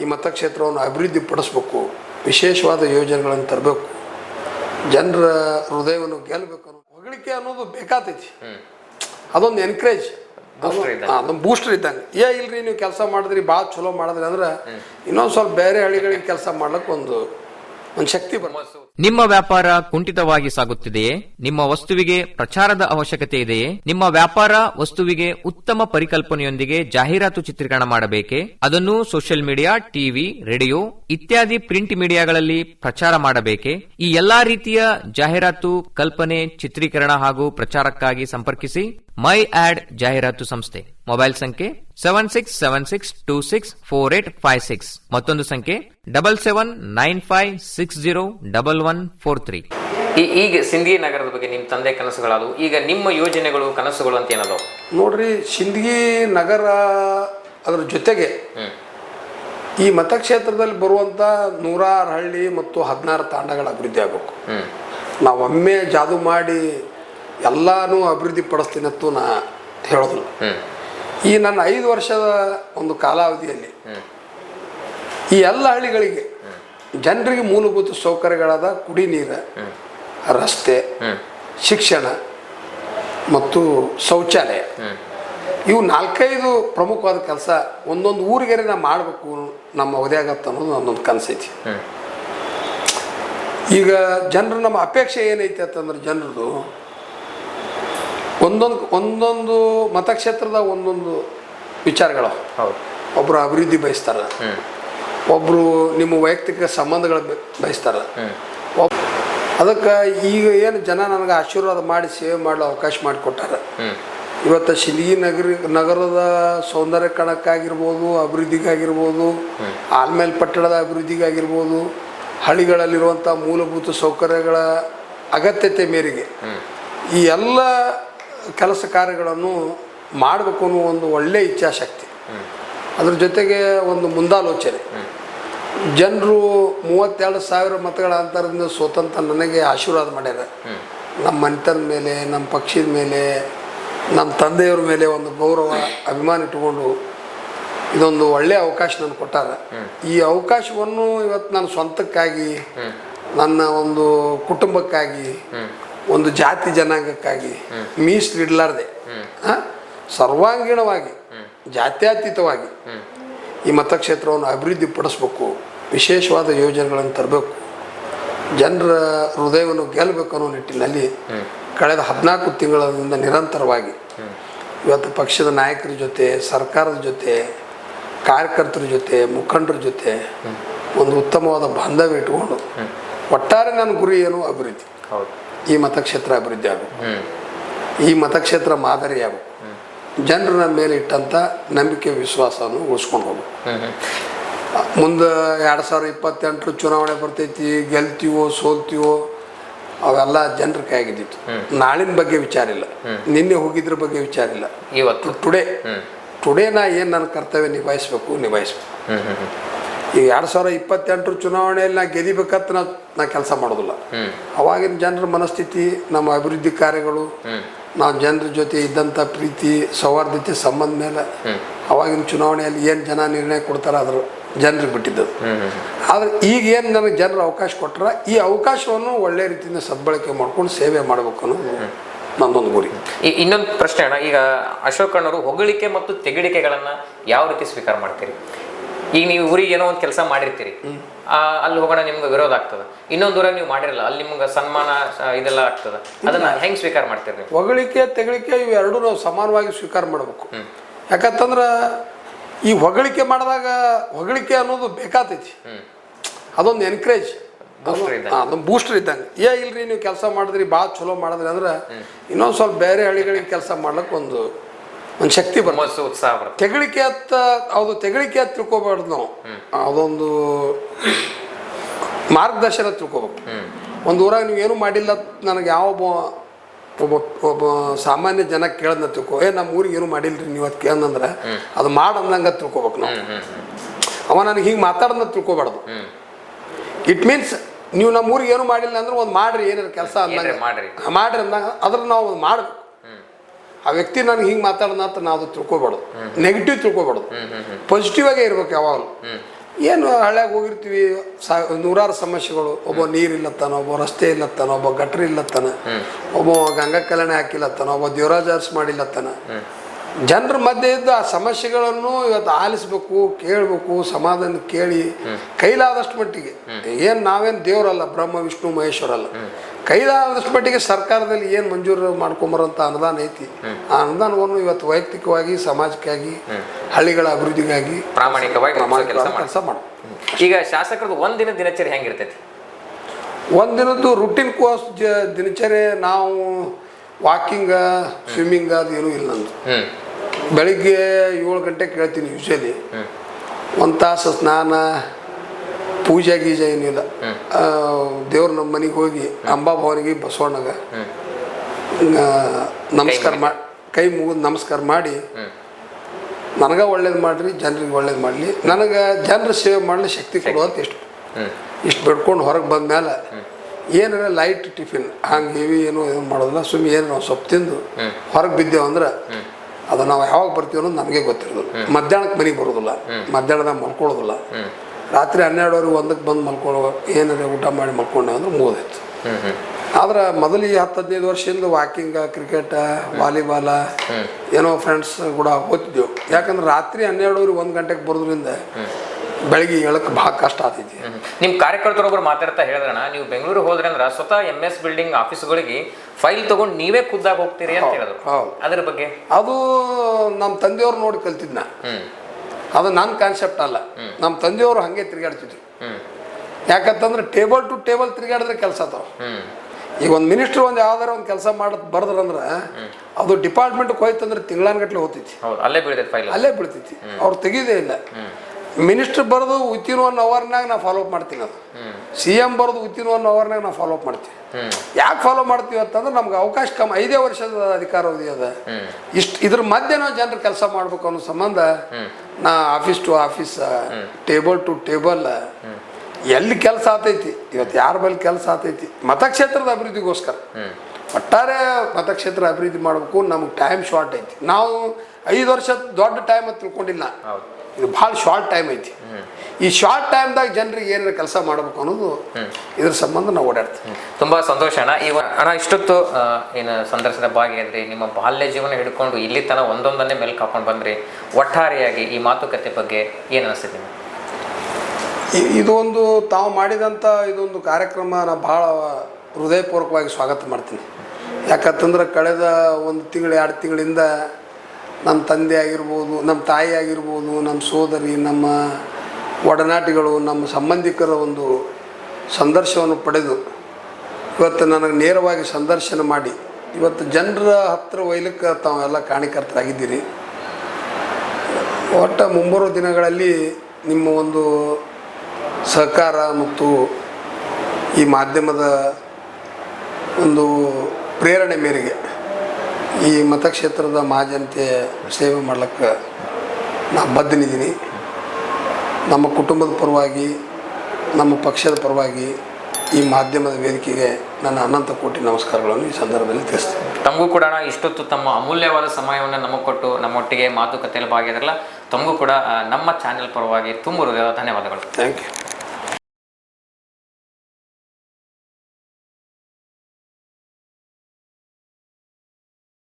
ಈ ಮತಕ್ಷೇತ್ರವನ್ನು ಅಭಿವೃದ್ಧಿ ಪಡಿಸ್ಬೇಕು ವಿಶೇಷವಾದ ಯೋಜನೆಗಳನ್ನು ತರಬೇಕು ಜನರ ಹೃದಯವನ್ನು ಗೆಲ್ಲಬೇಕು ಅನ್ನೋ ಹೊಗಳಿಕೆ ಅನ್ನೋದು ಬೇಕಾತೈತಿ. ಅದೊಂದು ಎನ್ಕರೇಜ್ ಅದೊಂದು ಬೂಸ್ಟರ್ ಇದ್ದಂಗೆ. ಏ ಇಲ್ರಿ ನೀವು ಕೆಲಸ ಮಾಡಿದ್ರಿ ಭಾಳ ಚಲೋ ಮಾಡಿದ್ರಿ ಅಂದ್ರೆ ಇನ್ನೊಂದು ಸ್ವಲ್ಪ ಬೇರೆ ಹಳ್ಳಿಗಳಿಗೆ ಕೆಲಸ ಮಾಡ್ಲಿಕ್ಕೆ ಒಂದು ಒಂದು ಶಕ್ತಿ ಬರ್ತದೆ ನಿಮ್ಮ ವ್ಯಾಪಾರ ಕುಂಠಿತವಾಗಿ ಸಾಗುತ್ತಿದೆಯೇ? ನಿಮ್ಮ ವಸ್ತುವಿಗೆ ಪ್ರಚಾರದ ಅವಶ್ಯಕತೆ ಇದೆಯೇ? ನಿಮ್ಮ ವ್ಯಾಪಾರ ವಸ್ತುವಿಗೆ ಉತ್ತಮ ಪರಿಕಲ್ಪನೆಯೊಂದಿಗೆ ಜಾಹೀರಾತು ಚಿತ್ರೀಕರಣ ಮಾಡಬೇಕೇ? ಅದನ್ನು ಸೋಷಿಯಲ್ ಮೀಡಿಯಾ, ಟಿವಿ, ರೇಡಿಯೋ ಇತ್ಯಾದಿ ಪ್ರಿಂಟ್ ಮೀಡಿಯಾಗಳಲ್ಲಿ ಪ್ರಚಾರ ಮಾಡಬೇಕೇ? ಈ ಎಲ್ಲಾ ರೀತಿಯ ಜಾಹೀರಾತು ಕಲ್ಪನೆ, ಚಿತ್ರೀಕರಣ ಹಾಗೂ ಪ್ರಚಾರಕ್ಕಾಗಿ ಸಂಪರ್ಕಿಸಿ ಮೈ ಆಡ್ ಜಾಹೀರಾತು ಸಂಸ್ಥೆ. ಮೊಬೈಲ್ ಸಂಖ್ಯೆ seven six seven six two six four eight five six ಮತ್ತೊಂದು ಸಂಖ್ಯೆ double seven nine five six zero double one four three ಈ- ಈಗ ಸಿಂದಗಿ ನಗರದ ಬಗ್ಗೆ ನಿಮ್ಮ ತಂದೆ ಕನಸುಗಳಾದವು. ಈಗ ನಿಮ್ಮ ಯೋಜನೆಗಳು ಕನಸುಗಳು ಅಂತ ಏನದವು? ನೋಡ್ರಿ ಸಿಂದಗಿ ನಗರ ಅದರ ಜೊತೆಗೆ ಈ ಮತಕ್ಷೇತ್ರದಲ್ಲಿ ಬರುವಂತ ನೂರಾರು ಹಳ್ಳಿ ಮತ್ತು ಹದಿನಾರು ತಾಂಡಗಳ ಅಭಿವೃದ್ಧಿ ಆಗಬೇಕು. ನಾವು ಒಮ್ಮೆ ಜಾದು ಮಾಡಿ ಎಲ್ಲಾನು ಅಭಿವೃದ್ಧಿ ಪಡಿಸ್ತೀನಿ ಅಂತೂ ನಾ ಹೇಳೋದಿಲ್ಲ. ಈ ನನ್ನ ಐದು ವರ್ಷದ ಒಂದು ಕಾಲಾವಧಿಯಲ್ಲಿ ಈ ಎಲ್ಲ ಹಳ್ಳಿಗಳಿಗೆ ಜನರಿಗೆ ಮೂಲಭೂತ ಸೌಕರ್ಯಗಳಾದ ಕುಡಿ ನೀರು ರಸ್ತೆ ಶಿಕ್ಷಣ ಮತ್ತು ಶೌಚಾಲಯ. ಇವು ನಾಲ್ಕೈದು ಪ್ರಮುಖವಾದ ಕೆಲಸ. ಒಂದೊಂದು ಊರಿಗೆ ನಾವು ಮಾಡಬೇಕು ನಮ್ಮ ಅವಧಿಯಾಗತ್ತ ಅನ್ನೋದು ನನ್ನೊಂದು ಕನಸೈತಿ ಈಗ ಜನರು ನಮ್ಮ ಅಪೇಕ್ಷೆ ಏನೈತೆ ಅಂತಂದ್ರೆ ಜನರದು ಒಂದೊಂದು ಒಂದೊಂದು ಮತಕ್ಷೇತ್ರದ ಒಂದೊಂದು ವಿಚಾರಗಳು. ಒಬ್ಬರು ಅಭಿವೃದ್ಧಿ ಬಯಸ್ತಾರೆ. ಒಬ್ಬರು ನಿಮ್ಮ ವೈಯಕ್ತಿಕ ಸಂಬಂಧಗಳು ಬಯಸ್ತಾರೆ. ಅದಕ್ಕೆ ಈಗ ಏನು ಜನ ನನಗೆ ಆಶೀರ್ವಾದ ಮಾಡಿ ಸೇವೆ ಮಾಡಲು ಅವಕಾಶ ಮಾಡಿಕೊಟ್ಟಾರ. ಇವತ್ತು ಶಿಲಿ ನಗರ ನಗರದ ಸೌಂದರ್ಯಕರಣಕ್ಕಾಗಿರ್ಬೋದು ಅಭಿವೃದ್ಧಿಗಾಗಿರ್ಬೋದು ಆಲ್ಮೇಲ್ ಪಟ್ಟಣದ ಅಭಿವೃದ್ಧಿಗಾಗಿರ್ಬೋದು ಹಳ್ಳಿಗಳಲ್ಲಿರುವಂಥ ಮೂಲಭೂತ ಸೌಕರ್ಯಗಳ ಅಗತ್ಯತೆ ಮೇರೆಗೆ ಈ ಎಲ್ಲ ಕೆಲಸ ಕಾರ್ಯಗಳನ್ನು ಮಾಡಬೇಕು ಅನ್ನೋ ಒಂದು ಒಳ್ಳೆಯ ಇಚ್ಛಾಶಕ್ತಿ. ಅದ್ರ ಜೊತೆಗೆ ಒಂದು ಮುಂದಾಲೋಚನೆ. ಜನರು ಮೂವತ್ತೆರಡು ಸಾವಿರ ಮತಗಳ ಅಂತರದಿಂದ ಸ್ವತಂತ್ರ ನನಗೆ ಆಶೀರ್ವಾದ ಮಾಡ್ಯಾರ. ನಮ್ಮ ಮನೆತನ ಮೇಲೆ ನಮ್ಮ ಪಕ್ಷದ ಮೇಲೆ ನಮ್ಮ ತಂದೆಯವ್ರ ಮೇಲೆ ಒಂದು ಗೌರವ ಅಭಿಮಾನ ಇಟ್ಟುಕೊಂಡು ಇದೊಂದು ಒಳ್ಳೆಯ ಅವಕಾಶ ನನಗೆ ಕೊಟ್ಟಾರ. ಈ ಅವಕಾಶವನ್ನು ಇವತ್ತು ನಾನು ಸ್ವಂತಕ್ಕಾಗಿ ನನ್ನ ಒಂದು ಕುಟುಂಬಕ್ಕಾಗಿ ಒಂದು ಜಾತಿ ಜನಾಂಗಕ್ಕಾಗಿ ಮೀಸಲಿಡ್ಲಾರ್ದೆ. ಸರ್ವಾಂಗೀಣವಾಗಿ ಜಾತ್ಯತೀತವಾಗಿ ಈ ಮತಕ್ಷೇತ್ರವನ್ನು ಅಭಿವೃದ್ಧಿ ಪಡಿಸ್ಬೇಕು ವಿಶೇಷವಾದ ಯೋಜನೆಗಳನ್ನು ತರಬೇಕು ಜನರ ಹೃದಯವನ್ನು ಗೆಲ್ಲಬೇಕು ಅನ್ನೋ ನಿಟ್ಟಿನಲ್ಲಿ ಕಳೆದ ಹದಿನಾಲ್ಕು ತಿಂಗಳಿಂದ ನಿರಂತರವಾಗಿ ಇವತ್ತು ಪಕ್ಷದ ನಾಯಕರ ಜೊತೆ ಸರ್ಕಾರದ ಜೊತೆ ಕಾರ್ಯಕರ್ತರ ಜೊತೆ ಮುಖಂಡರ ಜೊತೆ ಒಂದು ಉತ್ತಮವಾದ ಬಾಂಧವ್ಯ ಇಟ್ಕೊಂಡು ಒಟ್ಟಾರೆ ನನ್ನ ಗುರಿ ಏನು? ಅಭಿವೃದ್ಧಿ. ಈ ಮತಕ್ಷೇತ್ರ ಅಭಿವೃದ್ಧಿ ಆಗಬೇಕು. ಈ ಮತಕ್ಷೇತ್ರ ಮಾದರಿ ಆಗಬೇಕು ಜನರು ನಮ್ಮ ಮೇಲೆ ಇಟ್ಟಂಥ ನಂಬಿಕೆ ವಿಶ್ವಾಸವನ್ನು ಉಳಿಸ್ಕೊಂಡು ಹೋಗ್ಬೇಕು. ಮುಂದೆ ಎರಡು ಸಾವಿರದ ಇಪ್ಪತ್ತೆಂಟರ ಚುನಾವಣೆ ಬರ್ತೈತಿ ಗೆಲ್ತೀವೋ ಸೋಲ್ತೀವೋ ಅವೆಲ್ಲ ಜನರ ಕೈಯಾಗಿದ್ದಿತ್ತು. ನಾಳಿನ ಬಗ್ಗೆ ವಿಚಾರ ಇಲ್ಲ. ನಿನ್ನೆ ಹೋಗಿದ್ರ ಬಗ್ಗೆ ವಿಚಾರ ಇಲ್ಲ. ಇವತ್ತು. ಟುಡೇ. ಟುಡೇ ನಾ ಏನು ನನ್ನ ಕರ್ತವ್ಯ ನಿಭಾಯಿಸ್ಬೇಕು ನಿಭಾಯಿಸ್ಬೇಕು. ಈ ಎರಡು ಸಾವಿರ ಇಪ್ಪತ್ತೆಂಟರ ಚುನಾವಣೆಯಲ್ಲಿ ನಾ ಗೆದಿಬೇಕಂತ ನಾ ನಾ ಕೆಲಸ ಮಾಡೋದಿಲ್ಲ. ಅವಾಗಿನ ಜನರ ಮನಸ್ಥಿತಿ ನಮ್ಮ ಅಭಿವೃದ್ಧಿ ಕಾರ್ಯಗಳು ನಾ ನಾವು ಜನರ ಜೊತೆ ಇದ್ದಂಥ ಪ್ರೀತಿ ಸೌಹಾರ್ದತೆ ಸಂಬಂಧ ಮೇಲೆ ಅವಾಗಿನ ಚುನಾವಣೆಯಲ್ಲಿ ಏನು ಜನ ನಿರ್ಣಯ ಕೊಡ್ತಾರೆ ಅದ್ರ ಜನರಿಗೆ ಬಿಟ್ಟಿದ್ದದು ಆದರೆ ಈಗ ಏನು ನನಗೆ ಜನರು ಅವಕಾಶ ಕೊಟ್ಟರೆ ಈ ಅವಕಾಶವನ್ನು ಒಳ್ಳೆ ರೀತಿಯಿಂದ ಸದ್ಬಳಕೆ ಮಾಡ್ಕೊಂಡು ಸೇವೆ ಮಾಡಬೇಕು ಅನ್ನೋದು ನಂದೊಂದು ಗುರಿ. ಈ- ಇನ್ನೊಂದು ಪ್ರಶ್ನೆ ಅಣ್ಣ ಈಗ ಅಶೋಕ್ ಅಣ್ಣವರು ಹೊಗಳಿಕೆ ಮತ್ತು ತೆಗಳಿಕೆಗಳನ್ನು ಯಾವ ರೀತಿ ಸ್ವೀಕಾರ ಮಾಡ್ತೀರಿ? ಈಗ ನೀವು ಊರಿಗೆ ಏನೋ ಒಂದು ಕೆಲಸ ಮಾಡಿರ್ತೀರಿ. ಆ, ಅಲ್ಲಿ ಹೋಗೋಣ ನಿಮ್ಗೆ ವಿರೋಧ ಆಗ್ತದ. ಇನ್ನೊಂದು ಊರಾಗ ನೀವು ಮಾಡಿರಲ್ಲ ಅಲ್ಲಿ ನಿಮ್ಗೆ ಸನ್ಮಾನ ಇದೆಲ್ಲ ಆಗ್ತದ. ಅದನ್ನ ಹೆಂಗ್ ಸ್ವೀಕಾರ ಮಾಡ್ತೀರಿ ನೀವು? ಹೊಗಳಿಕೆ ತೆಗಳಿಕೆ ಇವೆರಡೂ ಎರಡೂ ನಾವು ಸಮಾನವಾಗಿ ಸ್ವೀಕಾರ ಮಾಡಬೇಕು. ಯಾಕಂತಂದ್ರೆ ಈ ಹೊಗಳಿಕೆ ಮಾಡಿದಾಗ ಹೊಗಳಿಕೆ ಅನ್ನೋದು ಬೇಕಾತೈತಿ. ಅದೊಂದು ಎನ್ಕರೇಜ್. ಅದೊಂದು ಬೂಸ್ಟರ್ ಇದ್ದಂಗೆ. ಏ ಇಲ್ರಿ ನೀವು ಕೆಲಸ ಮಾಡಿದ್ರಿ ಭಾಳ ಚಲೋ ಮಾಡಿದ್ರಿ ಅಂದ್ರೆ ಇನ್ನೊಂದು ಸ್ವಲ್ಪ ಬೇರೆ ಹಳ್ಳಿಗಳಿಗೆ ಕೆಲಸ ಮಾಡ್ಲಿಕ್ಕೆ ಒಂದು ಒಂದು ಶಕ್ತಿ ಬರ್ತದೆ. ಹುಮ್ಮಸ್ಸು ಉತ್ಸಾಹ ಬರುತ್ತೆ ತೆಗಳಿಕೆ ಅತ್ತ ಅದು ತೆಗಳಿಕೆ ಅಂತ ತಿಳ್ಕೊಬಾರ್ದು ನಾವು. ಅದೊಂದು ಮಾರ್ಗದರ್ಶನ ತಿಳ್ಕೊಬೇಕು. ಒಂದು ಊರಾಗ ನೀವು ಏನು ಮಾಡಿಲ್ಲ ಅಂತ ನನಗೆ ಯಾವ ಒಬ್ಬ ಒಬ್ಬ ಸಾಮಾನ್ಯ ಜನ ಕೇಳದ್ನ ತಿಳ್ಕೊ ಏ ನಮ್ಮ ಊರಿಗೆ ಏನು ಮಾಡಿಲ್ರಿ ನೀವು ಅದು ಕೇಳ್ದಂದ್ರೆ ಅದು ಮಾಡು ಅಂದಂಗೆ ತಿಳ್ಕೊಬೇಕು ನಾವು. ಅವ ನನಗೆ ಹಿಂಗೆ ಮಾತಾಡ್ದ ತಿಳ್ಕೊಬಾರ್ದು. ಇಟ್ ಮೀನ್ಸ್ ನೀವು ನಮ್ಮ ಊರಿಗೆ ಏನು ಮಾಡಿಲ್ಲ ಅಂದ್ರೆ ಒಂದು ಮಾಡ್ರಿ ಏನಾರು ಕೆಲಸ ಅಂದಂಗೆ. ಮಾಡ್ರಿ. ಅಂದಾಗ ಅದ್ರ ನಾವು ಒಂದು ಮಾಡ್ಬೇಕು. ಆ ವ್ಯಕ್ತಿ ನನಗೆ ಹಿಂಗೆ ಮಾತಾಡೋಣ ಅಂತ ನಾವು ತಿಳ್ಕೊಬಾರ್ದು ನೆಗೆಟಿವ್ ತಿಳ್ಕೊಬಾರ್ದು ಪಾಸಿಟಿವ್ ಆಗೇ ಇರ್ಬೇಕು ಯಾವಾಗಲೂ. ಏನು ಹಳ್ಳ್ಯಾಗ ಹೋಗಿರ್ತೀವಿ, ಸಾ, ನೂರಾರು ಸಮಸ್ಯೆಗಳು. ಒಬ್ಬ ನೀರಿಲ್ಲತ್ತಾನ ಒಬ್ಬ ರಸ್ತೆ ಇಲ್ಲತ್ತಾನ, ಒಬ್ಬ ಗಟ್ರ ಇಲ್ಲತ್ತಾನ, ಒಬ್ಬ ಗಂಗಾ ಕಲ್ಯಾಣ ಹಾಕಿಲ್ಲತ್ತಾನ, ಒಬ್ಬ ದೇವರಾಜ ಅರ್ಸ್ ಮಾಡಿಲ್ಲತ್ತಾನ. ಜನರ ಮಧ್ಯೆ ಇದ್ದ ಆ ಸಮಸ್ಯೆಗಳನ್ನು ಇವತ್ತು ಆಲಿಸ್ಬೇಕು, ಕೇಳಬೇಕು, ಸಮಾಧಾನ ಕೇಳಿ, ಕೈಲಾದಷ್ಟು ಮಟ್ಟಿಗೆ. ಏನು ನಾವೇನು ದೇವರಲ್ಲ, ಬ್ರಹ್ಮ, ವಿಷ್ಣು ಮಹೇಶ್ವರ ಅಲ್ಲ ಕೈಲಾದಷ್ಟು ಮಟ್ಟಿಗೆ ಸರ್ಕಾರದಲ್ಲಿ ಏನು ಮಂಜೂರು ಮಾಡ್ಕೊಂಬರೋಂಥ ಅನುದಾನ ಐತಿ ಆ ಅನುದಾನವನ್ನು ಇವತ್ತು ವೈಯಕ್ತಿಕವಾಗಿ ಸಮಾಜಕ್ಕಾಗಿ ಹಳ್ಳಿಗಳ ಅಭಿವೃದ್ಧಿಗಾಗಿ ಪ್ರಾಮಾಣಿಕವಾಗಿ ಕೆಲಸ ಮಾಡಿ ಈಗ ಶಾಸಕರದ್ದು ಒಂದಿನ ದಿನಚರಿ ಹೆಂಗಿರ್ತೈತಿ? ಒಂದಿನದ್ದು ರುಟೀನ್ ಕೋರ್ಸ್ ಜ ದಿನಚರಿ ನಾವು ವಾಕಿಂಗ ಸ್ವಿಮ್ಮಿಂಗ್ ಅದು ಏನೂ ಇಲ್ಲ ನಂದು. ಬೆಳಿಗ್ಗೆ ಏಳು ಗಂಟೆಗೆ ಕೇಳ್ತೀನಿ ಯೂಶಲಿ ಒಂದು ತಾಸು ಸ್ನಾನ ಪೂಜೆ ಗೀಜೆ ಏನಿಲ್ಲ ದೇವ್ರ ನಮ್ಮ ಮನೆಗೆ ಹೋಗಿ ಅಂಬಾಭವನಿಗೆ ಬಸವಣ್ಣಗ ನಮಸ್ಕಾರ ಮಾಡಿ ಕೈ ಮುಗಿದು ನಮಸ್ಕಾರ ಮಾಡಿ, ನನಗೆ ಒಳ್ಳೇದು ಮಾಡಿರಿ, ಜನರಿಗೆ ಒಳ್ಳೇದು ಮಾಡಲಿ, ನನಗೆ ಜನರ ಸೇವೆ ಮಾಡಲಿ ಶಕ್ತಿ ಕೊಡುವಂತ ಇಷ್ಟು ಇಷ್ಟು ಬಿಡ್ಕೊಂಡು ಹೊರಗೆ ಬಂದ ಮೇಲೆ ಏನಾರ ಲೈಟ್ ಟಿಫಿನ್ ಹಂಗೆ ಹೆವಿ ಏನು ಏನು ಮಾಡೋದಿಲ್ಲ ಸುಮ್ಮನೆ ಏನು ನಾವು ಸೊಪ್ಪು ತಿಂದು ಹೊರಗೆ ಬಿದ್ದೇವು ಅಂದ್ರೆ ಅದು ನಾವು ಯಾವಾಗ ಬರ್ತೀವಿ ಅನ್ನೋದು ನಮಗೆ ಗೊತ್ತಿರೋದಿಲ್ಲ. ಮಧ್ಯಾಹ್ನಕ್ಕೆ ಮನೆಗೆ ಬರೋದಿಲ್ಲ. ಮಧ್ಯಾಹ್ನದಾಗ ಮಲ್ಕೊಳ್ಳೋದಿಲ್ಲ ರಾತ್ರಿ ಹನ್ನೆರಡುವರೆಗೆ ಒಂದಕ್ಕೆ ಬಂದು ಮಲ್ಕೊಳ್ಳೋ ಏನಿದೆ ಊಟ ಮಾಡಿ ಮಲ್ಕೊಂಡೆ ಅಂದ್ರೆ ಮುಗಿದೈತು ಹ್ಮ್ ಹ್ಮ್ ಆದ್ರೆ ಮೊದಲು ಈ ಹತ್ತು ಹದಿನೈದು ವರ್ಷದಿಂದ ವಾಕಿಂಗ ಕ್ರಿಕೆಟ್ ವಾಲಿಬಾಲ ಏನೋ ಫ್ರೆಂಡ್ಸ್ ಕೂಡ ಹೋಗ್ತಿದ್ದೆವು. ಯಾಕಂದ್ರೆ ರಾತ್ರಿ ಹನ್ನೆರಡುವರೆ ಒಂದು ಗಂಟೆಗೆ ಬರೋದ್ರಿಂದ ಬೆಳಿಗ್ಗೆ ಹೇಳಕ್ಕೆ ಭಾಳ ಕಷ್ಟ ಆಗ್ತೈತಿ ನಿಮ್ಮ ನಿಮ್ ಕಾರ್ಯಕರ್ತರೊಬ್ರು ಮಾತಾಡ್ತಾ ಹೇಳಿದ್ರಣ ನೀವು ಬೆಂಗಳೂರು ಹೋದ್ರೆ ಅಂದ್ರೆ ಸ್ವತಃ ಎಂ ಎಸ್ ಬಿಲ್ಡಿಂಗ್ ಆಫೀಸ್ಗಳಿಗೆ ಫೈಲ್ ತಗೊಂಡು ನೀವೇ ಖುದ್ದಾಗ ಹೋಗ್ತೀರಿ ಅಂತ ಹೇಳಿದ್ರು. ಅದ್ರ ಬಗ್ಗೆ? ಅದು ನಮ್ಮ ತಂದೆಯವ್ರು ನೋಡಿ ಕಲ್ತಿದ್ನ. ಅದು ನನ್ನ ಕಾನ್ಸೆಪ್ಟ್ ಅಲ್ಲ. ನಮ್ಮ ತಂದೆಯವರು ಹಾಗೆ ತಿರುಗಾಡ್ತಿದ್ರು. ಯಾಕಂತಂದ್ರೆ ಟೇಬಲ್ ಟು ಟೇಬಲ್ ತಿರುಗಾಡಿದ್ರೆ ಕೆಲಸ ಅದಾವ ಈಗ ಒಂದು ಮಿನಿಸ್ಟ್ರ್ ಒಂದು ಯಾವ್ದಾರ ಒಂದು ಕೆಲಸ ಮಾಡೋದು ಬರ್ದ್ರಂದ್ರೆ ಅದು ಡಿಪಾರ್ಟ್ಮೆಂಟ್ಗೆ ಹೋಯ್ತಂದ್ರೆ ತಿಂಗಳಾನ್ಗಟ್ಲೆ ಹೋಗ್ತೈತಿ. ಅಲ್ಲೇ ಬೀಳ್ತೈತೆ ಅಲ್ಲೇ ಬೀಳ್ತೈತಿ. ಅವ್ರು ತೆಗೀದೇ ಇಲ್ಲ. ಮಿನಿಸ್ಟರ್ ಬರೆದು ವಿತಿನ್ ಒನ್ ಅವರ್ನಾಗ ನಾ ಫಾಲೋ ಅಪ್ ಮಾಡ್ತೀನಿ ಅದು. ಸಿ ಎಂ ಬರೋದು ವಿತಿನ್ ಅನ್ನೋ ಅವರ್ನಾಗ ನಾವು ಫಾಲೋ ಅಪ್ ಮಾಡ್ತೀನಿ ಯಾಕೆ ಫಾಲೋ ಮಾಡ್ತೀವಿ ಅಂತಂದ್ರೆ ನಮ್ಗೆ ಅವಕಾಶ ಕಮ್ಮಿ ಐದೇ ವರ್ಷದ ಅಧಿಕಾರಾವಧಿ ಅದ. ಇಷ್ಟು ಇದ್ರ ಮಧ್ಯೆ ನಾವು ಜನರು ಕೆಲಸ ಮಾಡ್ಬೇಕು ಅನ್ನೋ ಸಂಬಂಧ ನಾ office to office table to table ಎಲ್ಲಿ ಕೆಲಸ ಆತೈತಿ ಇವತ್ತು ಯಾರ ಬಳಿ ಕೆಲಸ ಆತೈತಿ ಮತಕ್ಷೇತ್ರದ ಅಭಿವೃದ್ಧಿಗೋಸ್ಕರ. ಒಟ್ಟಾರೆ ಮತಕ್ಷೇತ್ರ ಅಭಿವೃದ್ಧಿ ಮಾಡಬೇಕು ನಮ್ಗೆ ಟೈಮ್ ಶಾರ್ಟ್ ಐತಿ. ನಾವು ಐದು ವರ್ಷ ದೊಡ್ಡ ಟೈಮ್ ಅಂತ ತಿಳ್ಕೊಂಡಿಲ್ಲ. ಇದು ಭಾಳ ಶಾರ್ಟ್ ಟೈಮ್ ಐತಿ. ಈ ಶಾರ್ಟ್ ಟೈಮ್ದಾಗ ಜನರಿಗೆ ಏನಾರ ಕೆಲಸ ಮಾಡಬೇಕು ಅನ್ನೋದು ಇದ್ರ ಸಂಬಂಧ ನಾವು ಓಡಾಡ್ತೀವಿ. ತುಂಬಾ ಸಂತೋಷ ಅಣ್ಣ. ಈಗ ಅಣ್ಣ ಇಷ್ಟೊತ್ತು ಏನು ಸಂದರ್ಶನದ ಭಾಗಿಯಾದ್ರಿ ನಿಮ್ಮ ಬಾಲ್ಯ ಜೀವನ ಹಿಡ್ಕೊಂಡು ಇಲ್ಲಿ ತನಕ ಒಂದೊಂದನ್ನೇ ಮೇಲೆ ಹಾಕೊಂಡು ಬಂದ್ರಿ. ಒಟ್ಟಾರೆಯಾಗಿ ಈ ಮಾತುಕತೆ ಬಗ್ಗೆ ಏನು ಅನಿಸ್ತಿದೆ ಇದು ಒಂದು ತಾವು ಮಾಡಿದಂಥ ಇದೊಂದು ಕಾರ್ಯಕ್ರಮ ನಾನು ಭಾಳ ಹೃದಯಪೂರ್ವಕವಾಗಿ ಸ್ವಾಗತ ಮಾಡ್ತೀನಿ. ಯಾಕಂತಂದ್ರೆ ಕಳೆದ ಒಂದು ತಿಂಗಳು ಎರಡು ತಿಂಗಳಿಂದ ನಮ್ಮ ತಂದೆ ಆಗಿರ್ಬೋದು, ನಮ್ಮ ತಾಯಿ ಆಗಿರ್ಬೋದು, ನಮ್ಮ ಸೋದರಿ, ನಮ್ಮ ಒಡನಾಟಿಗಳು, ನಮ್ಮ ಸಂಬಂಧಿಕರ ಒಂದು ಸಂದರ್ಶನವನ್ನು ಪಡೆದು ಇವತ್ತು ನನಗೆ ನೇರವಾಗಿ ಸಂದರ್ಶನ ಮಾಡಿ. ಇವತ್ತು ಜನರ ಹತ್ತಿರ ಒಯ್ಲಿಕ್ಕೆ ತಾವೆಲ್ಲ ಕಾಣಿಕರ್ತರಾಗಿದ್ದೀರಿ. ಒಟ್ಟು ಮುಂಬರುವ ದಿನಗಳಲ್ಲಿ ನಿಮ್ಮ ಒಂದು ಸಹಕಾರ ಮತ್ತು ಈ ಮಾಧ್ಯಮದ ಒಂದು ಪ್ರೇರಣೆ ಮೇರೆಗೆ ಈ ಮತಕ್ಷೇತ್ರದ ಮಹಾಜನತೆ ಸೇವೆ ಮಾಡ್ಲಿಕ್ಕೆ ನಾನು ಬದ್ಧನಿದ್ದೀನಿ. ನಮ್ಮ ಕುಟುಂಬದ ಪರವಾಗಿ ನಮ್ಮ ಪಕ್ಷದ ಪರವಾಗಿ ಈ ಮಾಧ್ಯಮದ ವೇದಿಕೆಗೆ ನನ್ನ ಅನಂತ ಕೋಟಿ ನಮಸ್ಕಾರಗಳನ್ನು ಈ ಸಂದರ್ಭದಲ್ಲಿ ತಿಳಿಸ್ತೀನಿ. ತಮಗೂ ಕೂಡ ಇಷ್ಟೊತ್ತು ತಮ್ಮ ಅಮೂಲ್ಯವಾದ ಸಮಯವನ್ನು ನಮಗೆ ಕೊಟ್ಟು ನಮ್ಮೊಟ್ಟಿಗೆ ಮಾತುಕತೆಯಲ್ಲಿ ಭಾಗಿಯಾದ್ರಲ್ಲ ತಮಗೂ ಕೂಡ ನಮ್ಮ ಚಾನೆಲ್ ಪರವಾಗಿ ತುಂಬ ಹೃದಯದ ಧನ್ಯವಾದಗಳು. Thank you